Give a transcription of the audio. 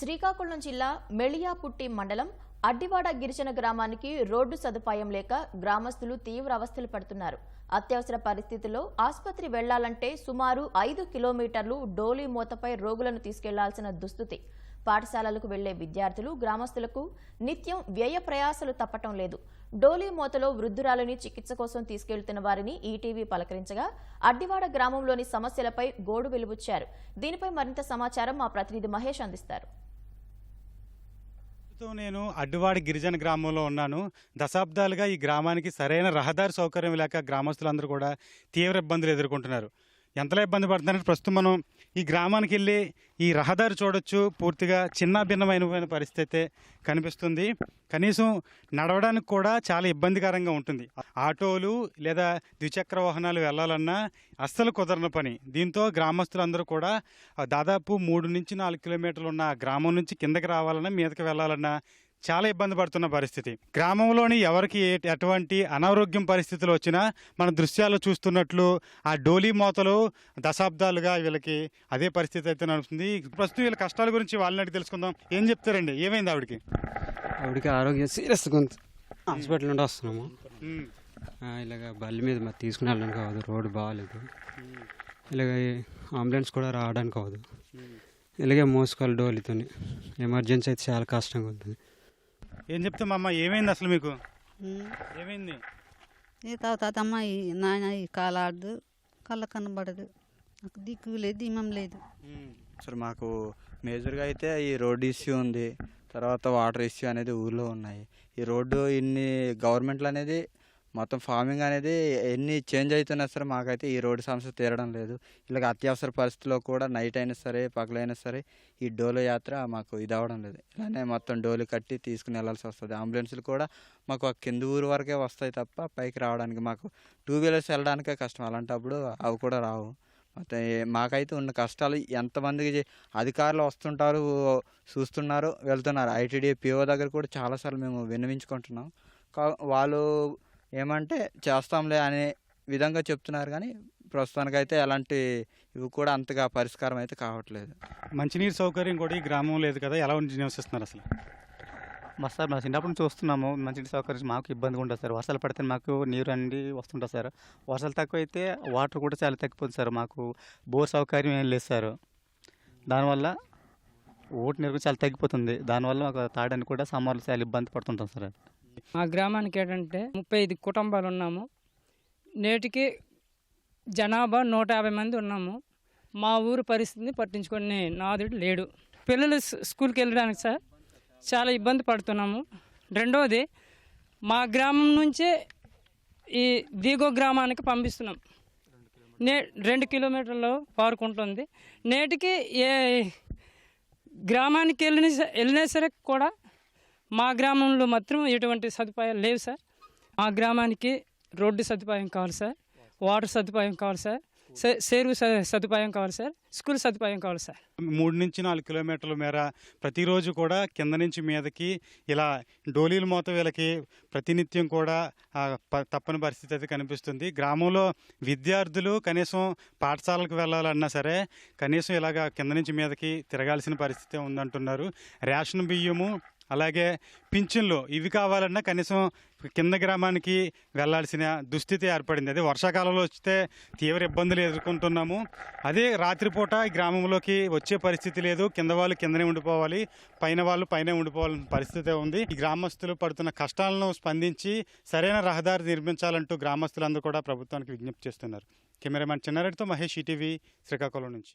శ్రీకాకుళం జిల్లా మెళియాపుట్టి మండలం అడ్డివాడ గిరిజన గ్రామానికి రోడ్డు సదుపాయం లేక గ్రామస్తులు తీవ్ర అవస్థలు పడుతున్నారు. అత్యవసర పరిస్థితుల్లో ఆసుపత్రి వెళ్ళాలంటే సుమారు ఐదు కిలోమీటర్లు డోలీ మూతపై రోగులను తీసుకెళ్ళాల్సిన దుస్థితి. పాఠశాలలకు వెళ్ళే విద్యార్థులు గ్రామస్తులకు నిత్యం వ్యయ ప్రయాసలు తప్పటం లేదు. డోలీ మూతలో వృద్ధురాలిని చికిత్స కోసం తీసుకెళ్తున్న వారిని ఈటీవీ పలకరించగా అడ్డివాడ గ్రామంలోని సమస్యలపై గోడు వెలుబుచ్చారు. దీనిపై మరింత సమాచారం మా ప్రతినిధి మహేష్ అందిస్తారు. ప్రస్తుతం నేను అడ్డువాడి గిరిజన గ్రామంలో ఉన్నాను. దశాబ్దాలుగా ఈ గ్రామానికి సరైన రహదారి సౌకర్యం లేక గ్రామస్తులందరూ కూడా తీవ్ర ఇబ్బందులు ఎదుర్కొంటున్నారు. ఎంతలా ఇబ్బంది పడుతున్నారంటే ప్రస్తుతం మనం ఈ గ్రామానికి వెళ్ళి ఈ రహదారి చూడొచ్చు. పూర్తిగా చిన్న భిన్నమైన పరిస్థితి అయితే కనిపిస్తుంది. కనీసం నడవడానికి కూడా చాలా ఇబ్బందికరంగా ఉంటుంది. ఆటోలు లేదా ద్విచక్ర వాహనాలు వెళ్ళాలన్నా అస్సలు కుదరని పని. దీంతో గ్రామస్తులందరూ కూడా దాదాపు మూడు నుంచి నాలుగు కిలోమీటర్లు ఉన్న గ్రామం నుంచి కిందకి రావాలన్నా మీదకి వెళ్ళాలన్నా చాలా ఇబ్బంది పడుతున్న పరిస్థితి. గ్రామంలోని ఎవరికి ఎటువంటి అనారోగ్యం పరిస్థితులు వచ్చినా మన దృశ్యాలు చూస్తున్నట్లు ఆ డోలీ మోతలు దశాబ్దాలుగా వీళ్ళకి అదే పరిస్థితి అయితే నడుస్తుంది. ప్రస్తుతం వీళ్ళ కష్టాల గురించి వాళ్ళని తెలుసుకుందాం. ఏం చెప్తారండి? ఏమైంది ఆవిడకి? ఆవిడకి ఆరోగ్యం సీరియస్గా ఉంది. హాస్పిటల్ నుండి వస్తున్నాము. ఇలాగ బల్లి మీద మరి తీసుకుని వెళ్ళడానికి అవ్వదు. రోడ్డు బాగాలేదు. ఇలాగ అంబులెన్స్ కూడా రావడానికి అవ్వదు. ఇలాగే మోసుకోవాలి డోలితోని. ఎమర్జెన్సీ అయితే చాలా కష్టంగా ఉంటుంది. ఏం చెప్తాం అమ్మ ఏమైంది అసలు మీకు. ఏమైంది? ఈ తాతమ్మ ఈ నాయన ఈ కాలాడదు కళ్ళ కనబడదు నాకు దిక్కు లేదు దిమ్మం లేదు. సార్ మాకు మేజర్గా అయితే ఈ రోడ్ ఇష్యూ ఉంది. తర్వాత వాటర్ ఇష్యూ అనేది ఊర్లో ఉన్నాయి. ఈ రోడ్డు ఇన్ని గవర్నమెంట్లు అనేది మొత్తం ఫార్మింగ్ అనేది ఎన్ని చేంజ్ అవుతున్నా సరే మాకైతే ఈ రోడ్డు సమస్య తీరడం లేదు. ఇలాగ అత్యవసర పరిస్థితుల్లో కూడా నైట్ అయినా సరే పగలైనా సరే ఈ డోలో యాత్ర మాకు ఇది అవ్వడం లేదు. ఇలానే మొత్తం డోలు కట్టి తీసుకుని వెళ్ళాల్సి వస్తుంది. అంబులెన్స్లు కూడా మాకు ఆ కింద ఊరు వరకే వస్తాయి తప్ప పైకి రావడానికి మాకు టూ వీలర్స్ వెళ్ళడానికే కష్టం. అలాంటప్పుడు అవి కూడా రావు. మొత్తం మాకైతే ఉన్న కష్టాలు ఎంతమందికి చే- అధికారులు వస్తుంటారు చూస్తున్నారు వెళ్తున్నారు. ఐటీడీ పిఓ దగ్గర కూడా చాలాసార్లు మేము విన్నవించుకుంటున్నాం. కా- వాళ్ళు ఏమంటే చేస్తాంలే అనే విధంగా చెప్తున్నారు కానీ ప్రస్తుతానికైతే ఎలాంటి ఇవి కూడా అంతగా పరిష్కారం అయితే కావట్లేదు. మంచినీరు సౌకర్యం కూడా ఈ గ్రామం లేదు కదా ఎలా ఉండి నివసిస్తున్నారు అసలు? మా సార్ మా చిన్నప్పటి నుంచి చూస్తున్నాము మంచి సౌకర్యం మాకు ఇబ్బందిగా ఉంటుంది సార్. వర్షాలు పడితే మాకు నీరు అండి వస్తుంటుంది సార్. వర్షాలు తక్కువ అయితే వాటర్ కూడా చాలా తగ్గిపోతుంది సార్. మాకు బోర్ సౌకర్యం ఏం లేదు సార్. దానివల్ల ఓటు నీరు చాలా తగ్గిపోతుంది. దానివల్ల మాకు తాగడానికి కూడా సమ్మర్లో చాలా ఇబ్బంది పడుతుంటాం సార్. మా గ్రామానికి ఏంటంటే ముప్పై ఐదు కుటుంబాలు ఉన్నాము. నేటికి జనాభా నూట యాభై మంది ఉన్నాము. మా ఊరు పరిస్థితిని పట్టించుకునే నాదుడు లేడు. పిల్లలు స్కూల్కి వెళ్ళడానికి సార్ చాలా ఇబ్బంది పడుతున్నాము. రెండవది మా గ్రామం నుంచే ఈ దిగో గ్రామానికి పంపిస్తున్నాం. నే రెండు కిలోమీటర్లు పార్క్ ఉంటుంది. నేటికి ఏ గ్రామానికి వెళ్ళిన స- వెళ్ళినా సరే కూడా మా గ్రామంలో మాత్రం ఎటువంటి సదుపాయాలు లేవు సార్. మా గ్రామానికి రోడ్డు సదుపాయం కావాలి సార్. వాటర్ సదుపాయం కావాలి సార్. సే- సేరు స- సదుపాయం కావాలి సార్. స్కూల్ సదుపాయం కావాలి సార్. మూడు నుంచి నాలుగు కిలోమీటర్ల మేర ప్రతిరోజు కూడా కింద నుంచి మీదకి ఇలా డోలీల మూత వీళ్ళకి ప్రతినిత్యం కూడా ప- తప్పని పరిస్థితి అయితే కనిపిస్తుంది. గ్రామంలో విద్యార్థులు కనీసం పాఠశాలకు వెళ్ళాలన్నా సరే కనీసం ఇలాగ కింద నుంచి మీదకి తిరగాల్సిన పరిస్థితి ఉందంటున్నారు. రేషన్ బియ్యము అలాగే పింఛన్లు ఇవి కావాలన్నా కనీసం కింద గ్రామానికి వెళ్ళాల్సిన దుస్థితి ఏర్పడింది. అదే వర్షాకాలంలో వస్తే తీవ్ర ఇబ్బందులు ఎదుర్కొంటున్నాము. అదే రాత్రిపూట ఈ గ్రామంలోకి వచ్చే పరిస్థితి లేదు. కింద వాళ్ళు కిందనే ఉండిపోవాలి. పైన వాళ్ళు పైన ఉండిపోవాల్సిన పరిస్థితి ఉంది. ఈ గ్రామస్తులు పడుతున్న కష్టాలను స్పందించి సరైన రహదారి నిర్మించాలంటూ గ్రామస్తులందరూ కూడా ప్రభుత్వానికి విజ్ఞప్తి చేస్తున్నారు. కెమెరామెన్ చిన్నారెడ్డితో మహేష్ ఈటీవీ శ్రీకాకుళం నుంచి.